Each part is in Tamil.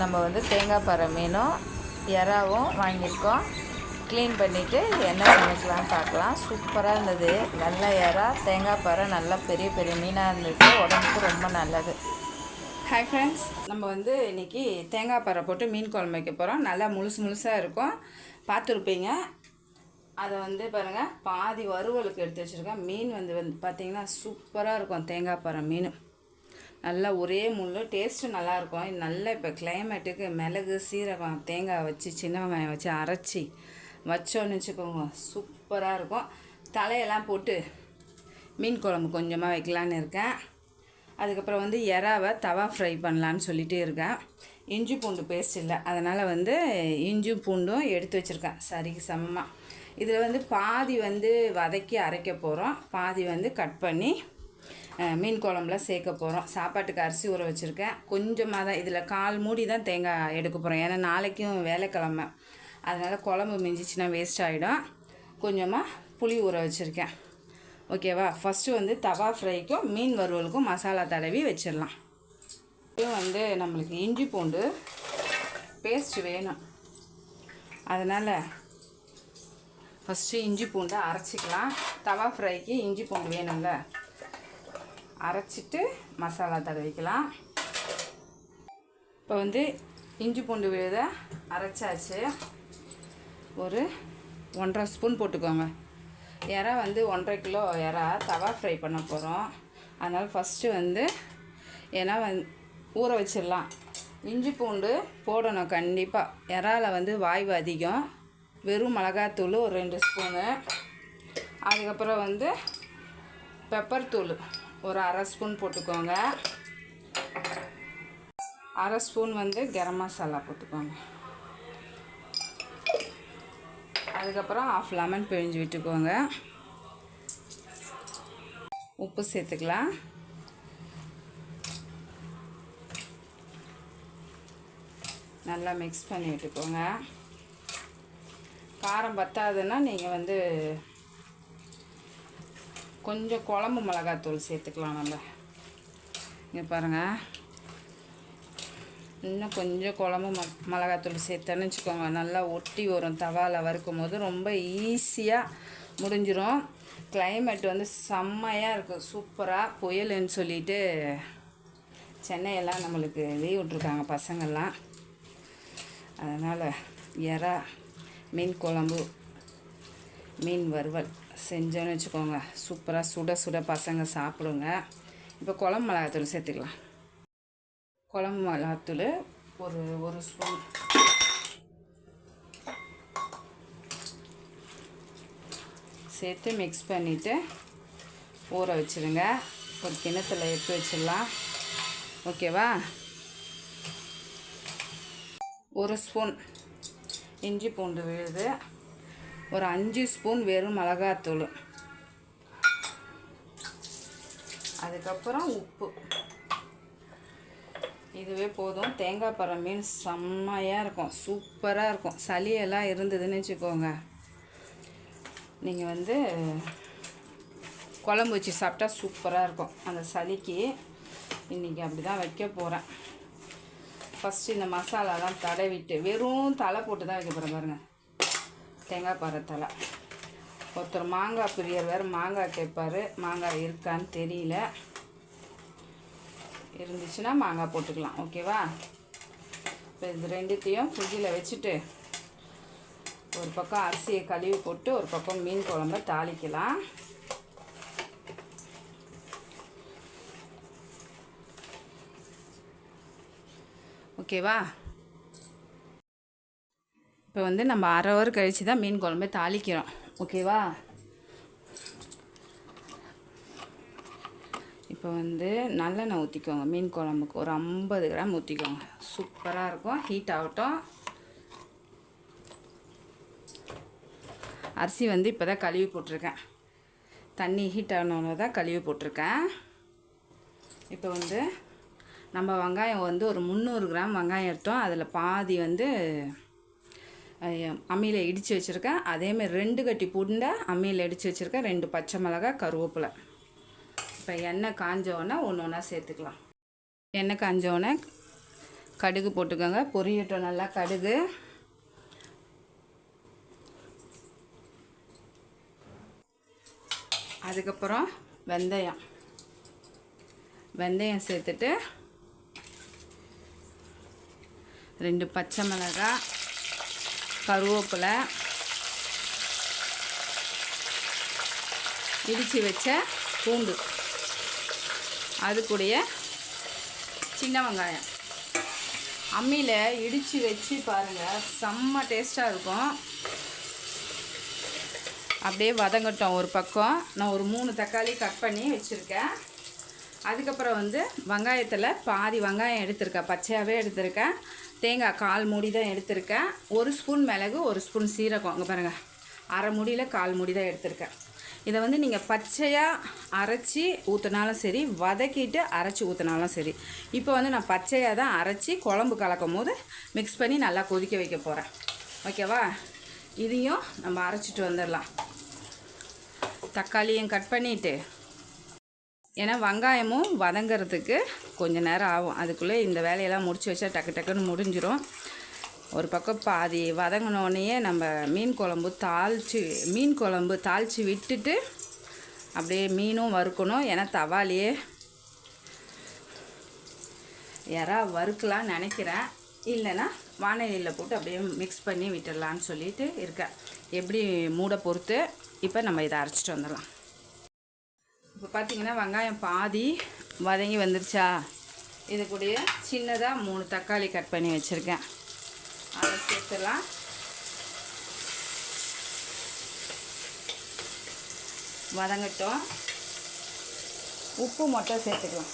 நம்ம வந்து தேங்காய் பாறை மீனும் இறாவும் வாங்கியிருக்கோம். க்ளீன் பண்ணிவிட்டு என்ன சமைக்கலாம்னு பார்க்கலாம். சூப்பராக இருந்தது. நல்ல இறா தேங்காய் பாறை நல்லா பெரிய பெரிய மீனாக இருந்தது. உடம்புக்கு ரொம்ப நல்லது. ஹாய் ஃப்ரெண்ட்ஸ் நம்ம வந்து இன்றைக்கி தேங்காய் பாறை போட்டு மீன் குழம்பு வைக்க போகிறோம் நல்லா முழுசு முழுசாக இருக்கும். பார்த்துருப்பீங்க. அதை வந்து பாருங்கள் பாதி வறுவலுக்கு எடுத்து வச்சுருக்கேன். மீன் வந்து வந்து பார்த்திங்கன்னா சூப்பராக இருக்கும். தேங்காய் பாறை மீன். நல்லா ஒரே முள்ளு. டேஸ்ட்டு நல்லாயிருக்கும் இது நல்ல இப்போ கிளைமேட்டுக்கு மிளகு சீரகம் தேங்காய் வச்சு சின்ன வெங்காயம் வச்சு அரைச்சி வச்சோன்னு வச்சுக்கோங்க. சூப்பராக இருக்கும். தலையெல்லாம் போட்டு மீன் குழம்பு கொஞ்சமாக வைக்கலான்னு இருக்கேன். அதுக்கப்புறம் வந்து எறாவை தவா ஃப்ரை பண்ணலான்னு சொல்லிகிட்டே இருக்கேன். இஞ்சி பூண்டு பேஸ்ட் இல்லை. அதனால் வந்து இஞ்சி பூண்டும் எடுத்து வச்சுருக்கேன். சரிக்கு சமமாக இதில் வந்து பாதி வந்து வதக்கி அரைக்க போகிறோம் பாதி வந்து கட் பண்ணி மீன் குழம்புல சேர்க்க போகிறோம் சாப்பாட்டுக்கு அரிசி ஊற வச்சுருக்கேன். கொஞ்சமாக தான் இதில் கால் மூடி தான் தேங்காய் எடுக்க போகிறோம் ஏன்னா நாளைக்கும் வேலைக்கிழமை. அதனால் குழம்பு மிஞ்சிச்சுன்னா வேஸ்ட் ஆகிடும் கொஞ்சமாக புளி ஊற வச்சுருக்கேன். ஓகேவா ஃபஸ்ட்டு வந்து தவா ஃப்ரைக்கும் மீன் வறுவலுக்கும் மசாலா தடவி வச்சிடலாம். இதுவும் வந்து நம்மளுக்கு இஞ்சி பூண்டு பேஸ்ட் வேணும். அதனால் ஃபஸ்ட்டு இஞ்சி பூண்டை அரைச்சிக்கலாம். தவா ஃப்ரைக்கு இஞ்சி பூண்டு வேணும்ல? அரைச்சிட்டு மசாலா தடவிக்கலாம் இப்போ வந்து இஞ்சி பூண்டு விழுத அரைச்சாச்சு. ஒரு ஒன்றரை ஸ்பூன் போட்டுக்கோங்க. இறா வந்து ஒன்றரை கிலோ இறா தவா ஃப்ரை பண்ண போகிறோம் அதனால் ஃபஸ்ட்டு வந்து ஏன்னா வந் ஊற வச்சிடலாம். இஞ்சி பூண்டு போடணும் கண்டிப்பாக இறால வந்து வாய்வு அதிகம். வெறும் மிளகாத்தூள் ஒரு ரெண்டு ஸ்பூனு. அதுக்கப்புறம் வந்து பெப்பர் தூள். ஒரு அரை ஸ்பூன் போட்டுக்கோங்க. அரை ஸ்பூன் வந்து கரம் மசாலா போட்டுக்கோங்க. அதுக்கப்புறம் ஆஃப் லெமன் பிழிஞ்சு விட்டுக்கோங்க. உப்பு சேர்த்துக்கலாம். நல்லா மிக்ஸ் பண்ணி விட்டுக்கோங்க. காரம் பத்தாதுன்னா நீங்கள் வந்து கொஞ்சம் குழம்பு மிளகாத்தூள் சேர்த்துக்கலாம் நம்ம. இங்கே பாருங்கள் இன்னும் கொஞ்சம் குழம்பு ம மிளகாத்தூள் சேர்த்தேன்னு வச்சுக்கோங்க. நல்லா ஒட்டி வரும். தவாவில் வறுக்கும் போது ரொம்ப ஈஸியாக முடிஞ்சிடும் கிளைமேட் வந்து செம்மையாக இருக்கும். சூப்பராக புயலுன்னு சொல்லிட்டு சென்னையெல்லாம் நம்மளுக்கு லீவ் விட்ருக்காங்க பசங்கள்லாம். அதனால் எறா மீன் குழம்பு மீன் வறுவல். செஞ்சோன்னு வச்சுக்கோங்க. சூப்பராக சுட சுட பசங்க சாப்பிடுங்க. இப்போ குழம்பு மிளகாத்தூள் சேர்த்துக்கலாம். குழம்பு மிளகாத்தூள் ஒரு ஒரு ஸ்பூன் சேர்த்து மிக்ஸ் பண்ணிவிட்டு ஊற வச்சுருங்க. ஒரு கிணத்துல எடுத்து வச்சிடலாம். ஓகேவா ஒரு ஸ்பூன் இஞ்சி பூண்டு விழுது. ஒரு அஞ்சு ஸ்பூன் வெறும் மிளகாத்தூள். அதுக்கப்புறம் உப்பு. இதுவே போதும். தேங்காய் பழம் மீன் செம்மையாக இருக்கும். சூப்பராக இருக்கும். சளியெல்லாம் இருந்ததுன்னு வச்சுக்கோங்க. நீங்கள் வந்து குழம்பு வச்சு சாப்பிட்டா சூப்பராக இருக்கும். அந்த சளிக்கு இன்றைக்கி அப்படி தான் வைக்க போகிறேன் ஃபஸ்ட்டு இந்த மசாலாலாம் தடவிட்டு வெறும் தலை போட்டு தான் வைக்க போகிறேன் பாருங்கள் தேங்காய் பாறை தலை. ஒருத்தர் மாங்காய் பிரியர் வேறு மாங்காய் கேட்பாரு. மாங்காய் இருக்கான்னு தெரியல. இருந்துச்சுன்னா மாங்காய் போட்டுக்கலாம். ஓகேவா? இப்போ இது ரெண்டுத்தையும் ஃப்ரிட்ஜில் வச்சுட்டு ஒரு பக்கம் அரிசியை கழுவி போட்டு ஒரு பக்கம் மீன் குழம்ப தாளிக்கலாம். ஓகேவா? இப்போ வந்து நம்ம அரை ஹவர் கழித்து தான் மீன் குழம்பு தாளிக்கிறோம். ஓகேவா இப்போ வந்து நல்லெண்ணெய் ஊற்றிக்கோங்க மீன் குழம்புக்கு ஒரு ஐம்பது கிராம் ஊற்றிக்கோங்க சூப்பராக இருக்கும். ஹீட் ஆகட்டும். அரிசி வந்து இப்போ தான் கழுவி போட்டிருக்கேன். தண்ணி ஹீட் ஆனோன்னு தான் கழுவி போட்டிருக்கேன். இப்போ வந்து நம்ம வெங்காயம் வந்து ஒரு முந்நூறு கிராம் வெங்காயம் எடுத்தோம். அதில் பாதி வந்து அம்மியில் இடித்து வச்சுருக்கேன். அதேமாதிரி ரெண்டு கட்டி புண்டை அம்மியில் இடித்து வச்சுருக்கேன். ரெண்டு பச்சை மிளகாய் கருவேப்பிலை. இப்போ எண்ணெய் காஞ்ச ஒன்று ஒன்றா சேர்த்துக்கலாம். எண்ணெய் காஞ்சவொன்னே கடுகு போட்டுக்கோங்க. பொரியட்டும் நல்லா கடுகு. அதுக்கப்புறம் வெந்தயம். வெந்தயம் சேர்த்துட்டு ரெண்டு பச்சை மிளகாய் கருவேப்பிலை இடித்து வச்ச பூண்டு. அது சின்ன வெங்காயம். அம்மியில் இடித்து வச்சு பாருங்கள் செம்ம டேஸ்ட்டாக இருக்கும். அப்படியே வதங்கட்டும் ஒரு பக்கம். நான் ஒரு மூணு தக்காளி கட் பண்ணி வச்சுருக்கேன். அதுக்கப்புறம் வந்து வெங்காயத்தில் பாதி வெங்காயம் எடுத்திருக்கேன் பச்சையாகவே எடுத்திருக்கேன். தேங்காய் கால் மூடி தான் எடுத்திருக்கேன். ஒரு ஸ்பூன் மிளகு ஒரு ஸ்பூன் சீரகம். அங்கே பாருங்கள் அரை முடியில் கால் மூடி தான் எடுத்திருக்கேன். இதை வந்து நீங்கள் பச்சையாக அரைச்சி ஊற்றினாலும் சரி வதக்கிட்டு அரைச்சி ஊற்றினாலும் சரி. இப்போ வந்து நான் பச்சையாக தான் அரைச்சி குழம்பு கலக்கும் போது மிக்ஸ் பண்ணி நல்லா கொதிக்க வைக்க போகிறேன் ஓகேவா இதையும் நம்ம அரைச்சிட்டு வந்துடலாம். தக்காளியும் கட் பண்ணிவிட்டு ஏன்னா வெங்காயமும் வதங்கிறதுக்கு கொஞ்சம் நேரம் ஆகும். அதுக்குள்ளே இந்த வேலையெல்லாம் முடிச்சு வச்சா டக்கு டக்குன்னு முடிஞ்சிடும் ஒரு பக்கம் பாதி வதங்கினோடனே நம்ம மீன் குழம்பு தாளித்து மீன் குழம்பு தாளித்து விட்டுட்டு அப்படியே மீனும் வறுக்கணும். ஏன்னா தவாலியே யாரா வறுக்கலாம்னு நினைக்கிறேன். இல்லைன்னா வானலியில் போட்டு அப்படியே மிக்ஸ் பண்ணி விட்டுடலான்னு சொல்லிட்டு இருக்கேன். எப்படி மூடை பொறுத்து இப்போ நம்ம இதை அரைச்சிட்டு வந்துடலாம். இப்போ பார்த்தீங்கன்னா வெங்காயம் பாதி வதங்கி வந்துருச்சா? இது கூடிய சின்னதாக மூணு தக்காளி கட் பண்ணி வச்சுருக்கேன். அதை சேர்த்துலாம் வதங்கட்டும். உப்பு மட்டும் சேர்த்துக்கலாம்.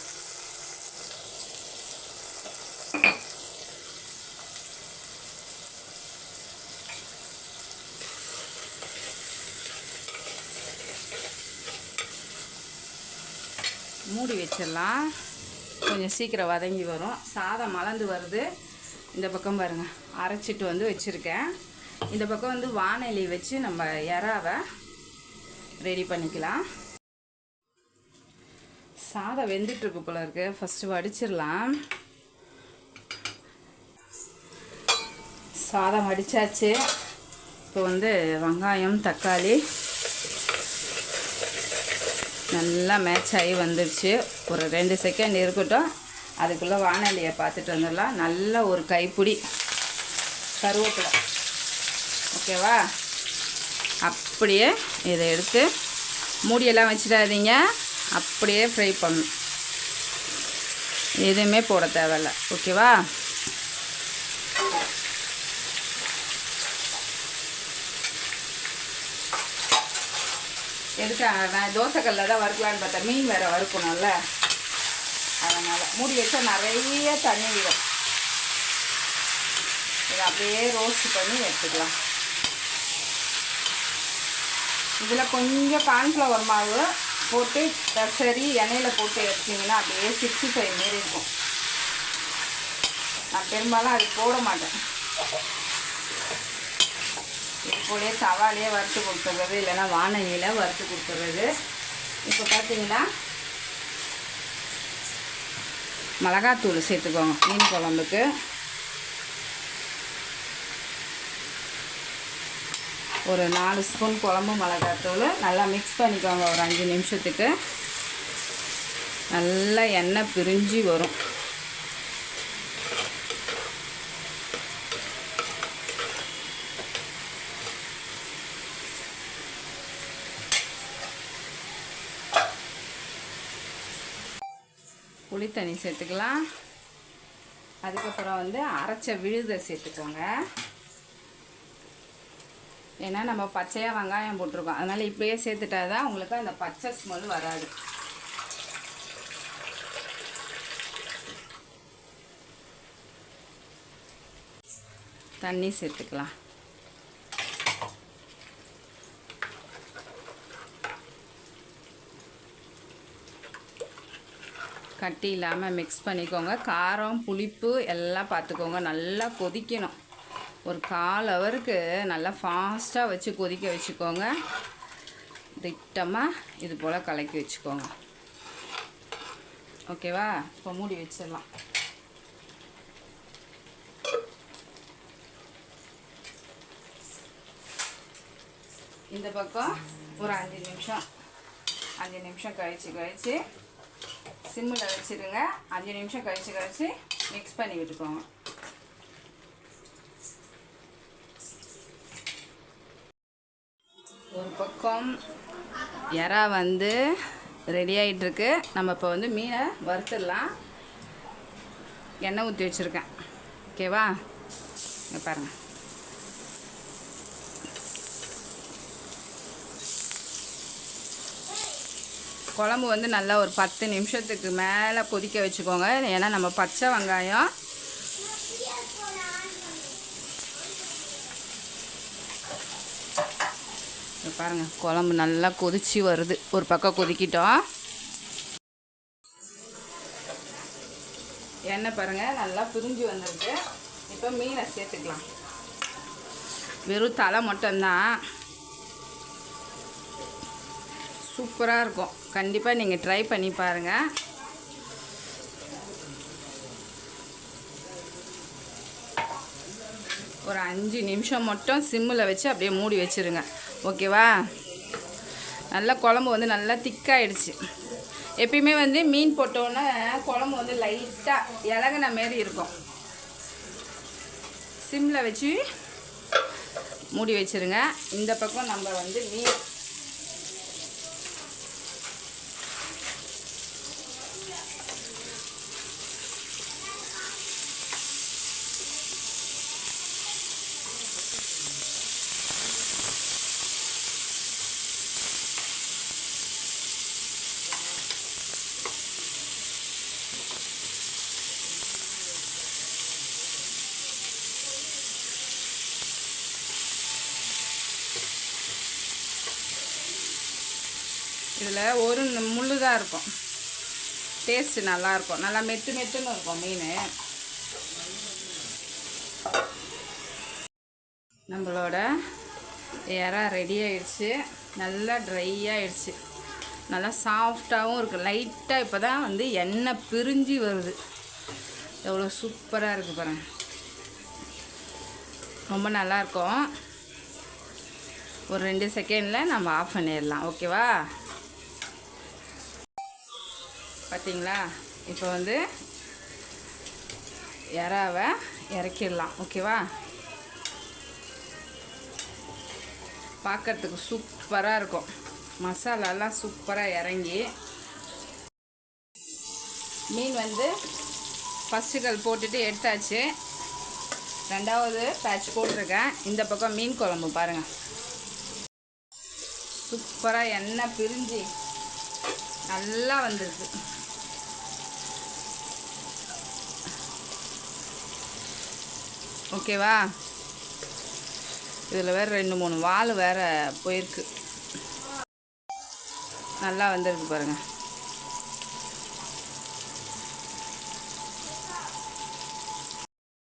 மூடி வச்சிடலாம். கொஞ்சம் சீக்கிரம் வதங்கி வரும். சாதம் மலர்ந்து வருது. இந்த பக்கம் பாருங்கள் அரைச்சிட்டு வந்து வச்சுருக்கேன். இந்த பக்கம் வந்து வானொலி வச்சு நம்ம இறாவை ரெடி பண்ணிக்கலாம். சாதம் வெந்துட்டுருக்கு போல இருக்குது ஃபஸ்ட்டு வடிச்சிடலாம். சாதம் வடித்தாச்சு இப்போ வந்து வெங்காயம் தக்காளி நல்லா மேட்ச் ஆகி வந்துருச்சு. ஒரு ரெண்டு செகண்ட் இருக்கட்டும். அதுக்குள்ளே வானொலியை பார்த்துட்டு வந்துடலாம். நல்ல ஒரு கைப்பிடி. கருவேப்பிலை. ஓகேவா? அப்படியே இதை எடுத்து மூடியெல்லாம் வச்சிடாதீங்க. அப்படியே ஃப்ரை பண்ணும் எதுவுமே போட தேவையில்ல. ஓகேவா? எதுக்கு நான் தோசைக்கல்ல தான் வறுக்கலான்னு பார்த்தேன் மீன் வேறு வறுக்கணும்ல. அதனால் மூடி வச்சா நிறைய தண்ணி விடும். இதை அப்படியே ரோஸ்ட் பண்ணி எடுத்துக்கலாம். இதில் கொஞ்சம் கார்ன்ஃப்ளவர் மாவு போட்டு சரி எண்ணெயில் போட்டு எடுத்திங்கன்னா அப்படியே சிக்ஸ்டி ஃபைவ் மாரி இருக்கும். நான் பெரும்பாலும் அது போட மாட்டேன். இது போலே வறுத்து கொடுத்துறது இல்லைன்னா வானலியில் வறுத்து கொடுத்துறது இப்போ பார்த்தீங்கன்னா மிளகாத்தூள் சேர்த்துக்கோங்க மீன் குழம்புக்கு. ஒரு நாலு ஸ்பூன் குழம்பு மிளகாத்தூள் நல்லா மிக்ஸ் பண்ணிக்கோங்க ஒரு அஞ்சு நிமிஷத்துக்கு. நல்லா எண்ணெய் பிரிஞ்சு வரும் புளி தண்ணி சேர்த்துக்கலாம். அதுக்கப்புறம் வந்து அரைச்ச விழுதை சேர்த்துக்கோங்க. ஏன்னா நம்ம பச்சையாக வெங்காயம் போட்டிருக்கோம். அதனால் இப்படியே சேர்த்துட்டா தான் உங்களுக்கு அந்த பச்சை ஸ்மெல் வராது. தண்ணி சேர்த்துக்கலாம். கட்டி இல்லாமல் மிக்ஸ் பண்ணிக்கோங்க. காரம் புளிப்பு எல்லாம் பார்த்துக்கோங்க நல்லா கொதிக்கணும். ஒரு கால் ஹவருக்கு நல்லா ஃபாஸ்ட்டாக வச்சு கொதிக்க வச்சுக்கோங்க. திட்டமாக இது போல் கலக்கி வச்சுக்கோங்க. ஓகேவா இப்போ மூடி வச்சிடலாம். இந்த பக்கம் ஒரு அஞ்சு நிமிஷம். அஞ்சு நிமிஷம் கழித்து கழித்து சிம்மில் வச்சுருங்க அஞ்சு நிமிஷம் கழித்து கழித்து மிக்ஸ் பண்ணி விட்டுக்கோங்க. ஒரு பக்கம் இறா வந்து ரெடி ஆகிட்டுருக்கு நம்ம இப்போ வந்து மீனை வறுத்துடலாம். எண்ணெய் ஊற்றி வச்சுருக்கேன். ஓகேவா? இங்கே பாருங்கள் குழம்பு வந்து நல்லா ஒரு பத்து நிமிஷத்துக்கு மேலே கொதிக்க வச்சுக்கோங்க. ஏன்னா நம்ம பச்சை வெங்காயம் பாருங்கள் குழம்பு நல்லா கொதிச்சு வருது. ஒரு பக்கம் கொதிக்கிட்டோம். எண்ணெய் பாருங்கள் நல்லா பிரிஞ்சு வந்திருக்கு. இப்போ மீனை சேர்த்துக்கலாம். வெறும் தலை மட்டும்தான். சூப்பராக இருக்கும். கண்டிப்பாக நீங்கள் ட்ரை பண்ணி பாருங்கள் ஒரு அஞ்சு நிமிஷம் மட்டும் சிம்மில் வச்சு அப்படியே மூடி வச்சுருங்க. ஓகேவா நல்லா குழம்பு வந்து நல்லா திக்காயிடுச்சு எப்பயுமே வந்து மீன் போட்டோன்னே குழம்பு வந்து லைட்டாக இலகுன மாரி இருக்கும். சிம்மில் வச்சு மூடி வச்சுருங்க. இந்த பக்கம் நம்ம வந்து மீன் இதில் ஒரு முள் தான் இருக்கும். டேஸ்ட்டு நல்லாயிருக்கும். நல்லா மெத்து மெத்துன்னு இருக்கும் மீன். நம்மளோட இறா ரெடி ஆயிடுச்சு. நல்லா ட்ரை ஆயிடுச்சு. நல்லா சாஃப்டாகவும் இருக்குது லைட்டாக இப்போ தான் வந்து எண்ணெய் பிரிஞ்சு வருது. எவ்வளோ சூப்பராக இருக்குது பாருங்க. ரொம்ப நல்லாயிருக்கும். ஒரு ரெண்டு செகண்டில் நம்ம ஆஃப் பண்ணிடலாம். ஓகேவா பார்த்தீங்களா இப்போ வந்து இறாவை இறக்கிடலாம். ஓகேவா? பார்க்கறதுக்கு சூப்பராக இருக்கும். மசாலாலாம் சூப்பராக இறங்கி மீன் வந்து ஃபஸ்ட்டுகள் போட்டுட்டு எடுத்தாச்சு. ரெண்டாவது பேட்ச் போட்டிருக்கேன். இந்த பக்கம் மீன் குழம்பு பாருங்கள் சூப்பராக எண்ணெய் பிரிஞ்சு நல்லா வந்துருக்கு. ஓகேவா இதில் வேறு ரெண்டு மூணு வால் வேறு போயிருக்கு. நல்லா வந்திருக்கு பாருங்கள்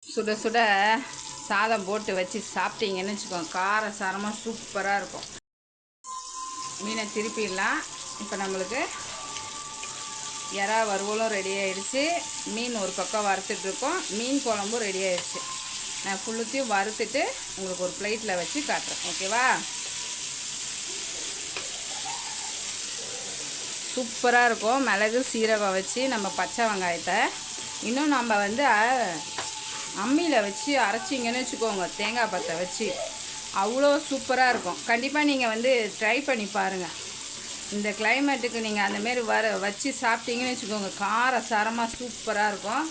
சுட சுட சாதம் போட்டு வச்சு சாப்பிட்டீங்கன்னு வச்சுக்கோங்க. கார சாரமாக சூப்பராக இருக்கும். மீனை திருப்பிடலாம். இப்போ நம்மளுக்கு இறா வறுவலும் ரெடி ஆயிடுச்சு. மீன் ஒரு பக்கம் வறுத்துட்ருக்கோம் மீன் குழம்பும் ரெடி ஆயிடுச்சு. நான் ஃபுல்லுத்தையும் வறுத்துட்டு உங்களுக்கு ஒரு பிளேட்டில் வச்சு காட்டுறேன். ஓகேவா? சூப்பராக இருக்கும். மிளகு சீரகம் வச்சு நம்ம பச்சை வெங்காயத்தை. இன்னும் நம்ம வந்து அம்மியில் வச்சு அரைச்சிங்கன்னு வச்சுக்கோங்க. தேங்காய் பத்தை வச்சு. அவ்வளோ சூப்பராக இருக்கும். கண்டிப்பாக நீங்கள் வந்து ட்ரை பண்ணி பாருங்கள் இந்த கிளைமேட்டுக்கு நீங்கள் அந்தமாரி வர வச்சு சாப்பிட்டீங்கன்னு வச்சுக்கோங்க. கார சாரமாக சூப்பராக இருக்கும்.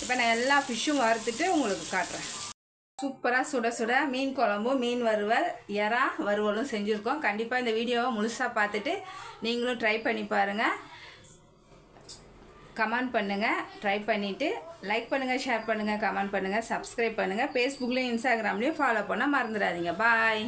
இப்போ நான் எல்லா ஃபிஷ்ஷும் வறுத்துட்டு உங்களுக்கு காட்டுறேன். சூப்பராக சுட சுட மீன் குழம்பும் மீன் வறுவல் எறா வறுவலும் செஞ்சுருக்கோம். கண்டிப்பாக இந்த வீடியோவை முழுசாக பார்த்துட்டு நீங்களும் ட்ரை பண்ணி பாருங்கள் கமெண்ட் பண்ணுங்கள் ட்ரை பண்ணிவிட்டு லைக் பண்ணுங்கள் ஷேர் பண்ணுங்கள் கமெண்ட் பண்ணுங்கள் சப்ஸ்கிரைப் பண்ணுங்கள் ஃபேஸ்புக்லேயும் இன்ஸ்டாகிராம்லேயும் ஃபாலோ பண்ண மறந்துடாதீங்க. பாய்